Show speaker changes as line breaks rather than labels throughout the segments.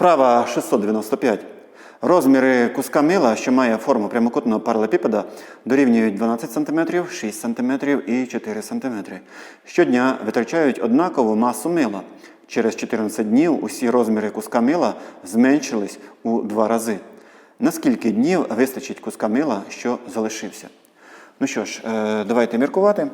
Вправа 695. Розміри куска мила, що має форму прямокутного паралепіпеда, дорівнюють 12 см, 6 см і 4 см. Щодня витрачають однакову масу мила. Через 14 днів усі розміри куска мила зменшились у два рази. На скільки днів вистачить куска мила, що залишився? Ну що ж, е, давайте міркувати.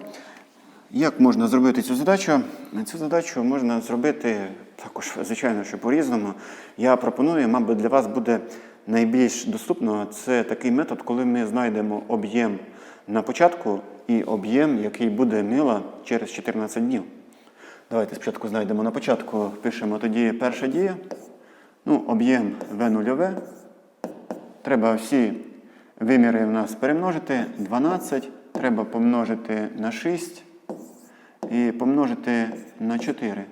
Як можна зробити цю задачу? Цю задачу можна зробити також, звичайно, що по-різному. Я пропоную, мабуть, для вас буде найбільш доступно це такий метод, коли ми знайдемо об'єм на початку і об'єм, який буде мила через 14 днів. Давайте спочатку знайдемо на початку, пишемо тоді перша дія. Ну, об'єм В нульове. Треба всі виміри в нас перемножити. 12 треба помножити на 6 і помножити на 4.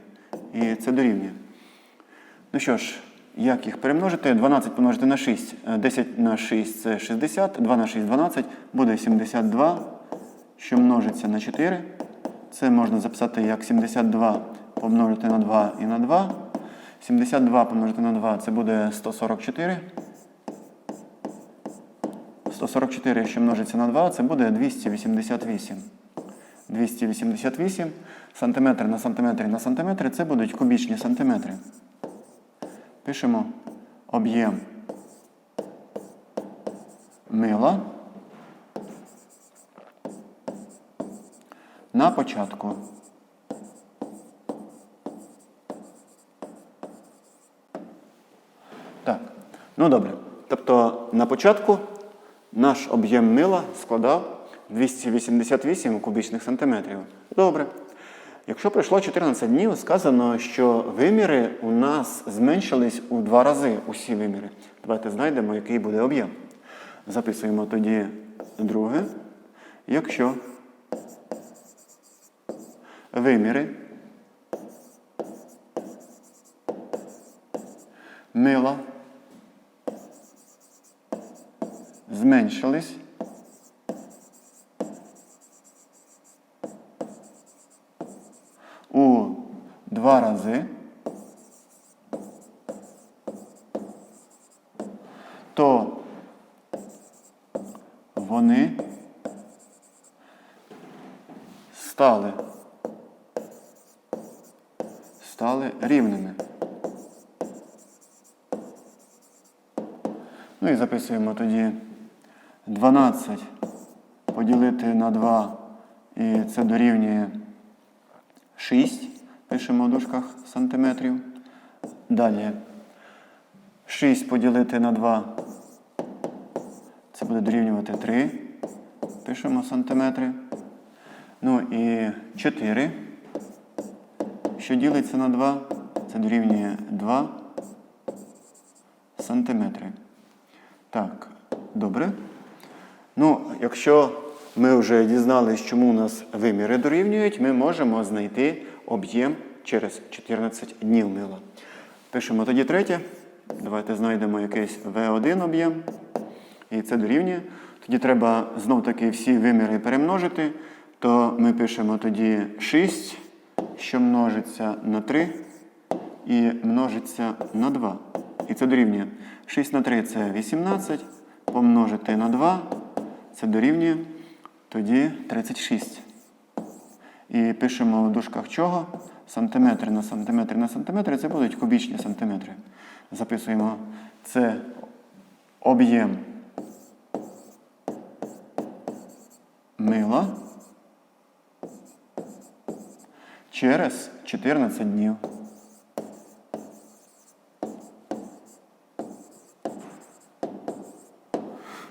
І це дорівнює. Ну що ж, як їх перемножити? 12 помножити на 6. Е, 10 на 6 це 60, 2 на 6 12, буде 72, що множиться на 4. Це можна записати як 72 помножити на 2 і на 2. 72 помножити на 2 це буде 144. 144, що множиться на 2, це буде 288. 288 сантиметр на сантиметр на сантиметр це будуть кубічні сантиметри. Пишемо об'єм мила на початку. Так, ну добре. Тобто на початку наш об'єм мила складав 288 кубічних сантиметрів. Добре. Якщо пройшло 14 днів, сказано, що виміри у нас зменшились у два рази усі виміри. Давайте знайдемо, який буде об'єм. Записуємо тоді друге. Якщо виміри мила зменшились у два рази, то вони стали, рівними. Ну і записуємо тоді 12 поділити на 2, і це дорівнює 6. Пишемо в дужках сантиметрів. Далі 6 поділити на 2. Це буде дорівнювати 3. Пишемо сантиметри. Ну і 4. Що ділиться на 2, це дорівнює 2 сантиметри. Так, добре. Ну, якщо ми вже дізналися, чому у нас виміри дорівнюють, ми можемо знайти об'єм через 14 днів мила. Пишемо тоді третє. Давайте знайдемо якийсь V1 об'єм. І це дорівнює. Тоді треба знов-таки всі виміри перемножити. То ми пишемо тоді 6, що множиться на 3 і множиться на 2. І це дорівнює 6 на 3 це 18, помножити на 2, це дорівнює тоді 36. І пишемо в дужках чого? Сантиметри на сантиметри на сантиметри це будуть кубічні сантиметри. Записуємо це об'єм мила через 14 днів.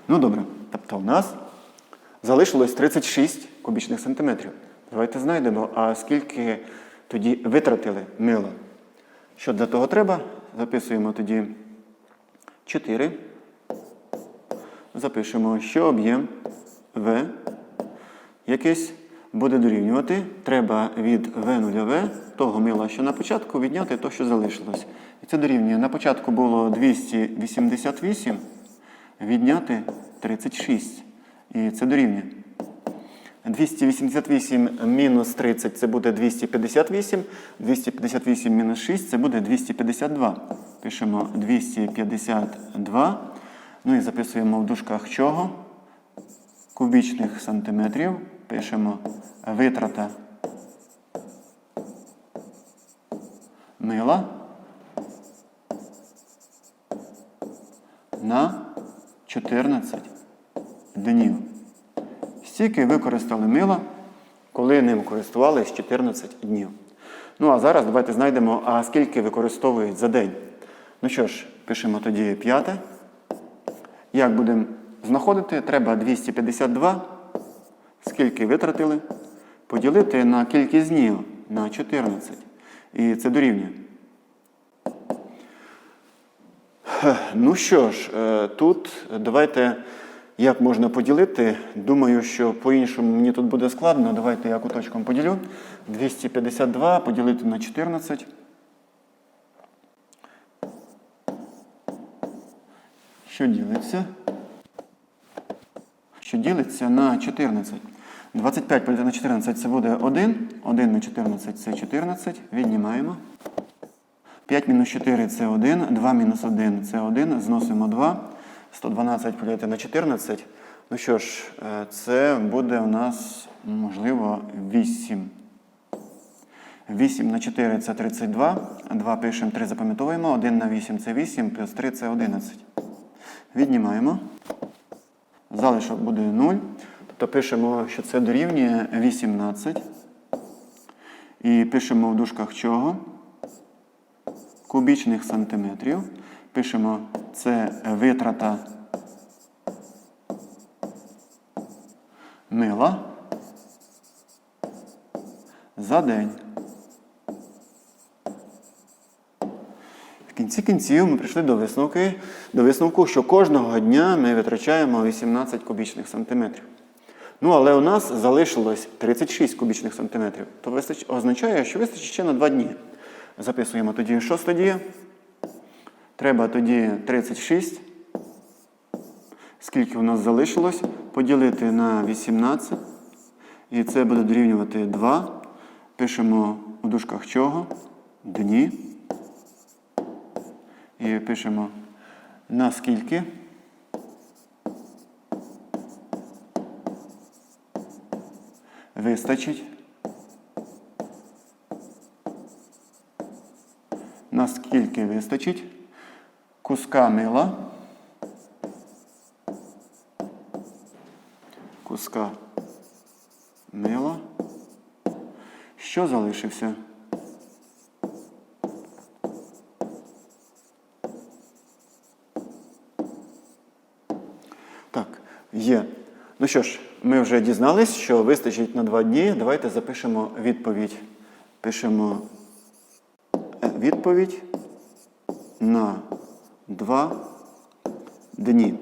Ну добре. Тобто у нас залишилось 36 кубічних сантиметрів. Давайте знайдемо, а скільки тоді витратили мила. Що для того треба? Записуємо тоді 4. Запишемо, що об'єм В якийсь буде дорівнювати. Треба від В нульове, того мила, що на початку, відняти то, що залишилось. І це дорівнює. На початку було 288, відняти 36. І це дорівнює. 288 мінус 30 це буде 258. 258 мінус 6 це буде 252. Пишемо 252. Ну і записуємо в дужках чого? Кубічних сантиметрів. Пишемо витрата мила на 14 днів. Стільки використали мила, коли ним користувались 14 днів. Ну а зараз давайте знайдемо, а скільки використовують за день. Ну що ж, пишемо тоді п'яте. Як будемо знаходити? Треба 252. Скільки витратили? Поділити на кількість днів на 14. І це дорівнює. Ну що ж, е, тут давайте як можна поділити. Думаю, що по-іншому мені тут буде складно. Давайте я куточком поділю. 252 поділити на 14. Що ділиться? Що ділиться на 14. 25 поділити на 14 це буде 1. 1 на 14 це 14. Віднімаємо. 5 мінус 4 це 1, 2 мінус 1 це 1, зносимо 2. 112 поділити на 14. Ну що ж, е, це буде у нас, можливо, 8. 8 на 4 це 32. 2 пишемо, 3 запам'ятовуємо. 1 на 8 це 8, плюс 3 це 11. Віднімаємо. Залишок буде 0. Тобто пишемо, що це дорівнює 18. І пишемо в дужках чого? Кубічних сантиметрів. Пишемо, це витрата мила за день. В кінці кінців ми прийшли до висновку, до висновку, що кожного дня ми витрачаємо 18 кубічних сантиметрів. Ну, але у нас залишилось 36 кубічних сантиметрів. То означає, що вистачить ще на 2 дні. Записуємо тоді шоста дія. Треба тоді 36. Скільки у нас залишилось? Поділити на 18. І це буде дорівнювати 2. Пишемо у дужках чого? Дні. І пишемо на Вистачить. Наскільки вистачить куска мила. Куска мила. Що залишився? Так, є. Ну що ж, ми вже дізнались, що вистачить на два дні. Давайте запишемо відповідь. Пишемо е, відповідь на два дні.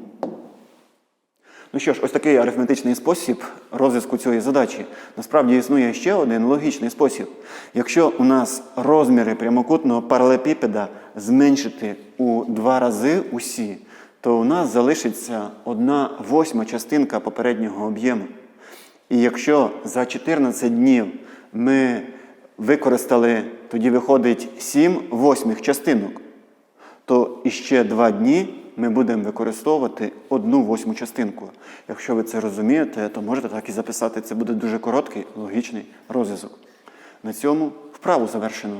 Ну що ж, ось такий арифметичний спосіб розв'язку цієї задачі. Насправді існує ще один логічний спосіб. Якщо у нас розміри прямокутного паралепіпеда зменшити у два рази усі, то у нас залишиться одна восьма частинка попереднього об'єму. І якщо за 14 днів ми використали, тоді виходить 7 восьмих частинок, то іще 2 дні ми будемо використовувати одну восьму частинку. Якщо ви це розумієте, то можете так і записати. Це буде дуже короткий логічний розв'язок. На цьому вправу завершено.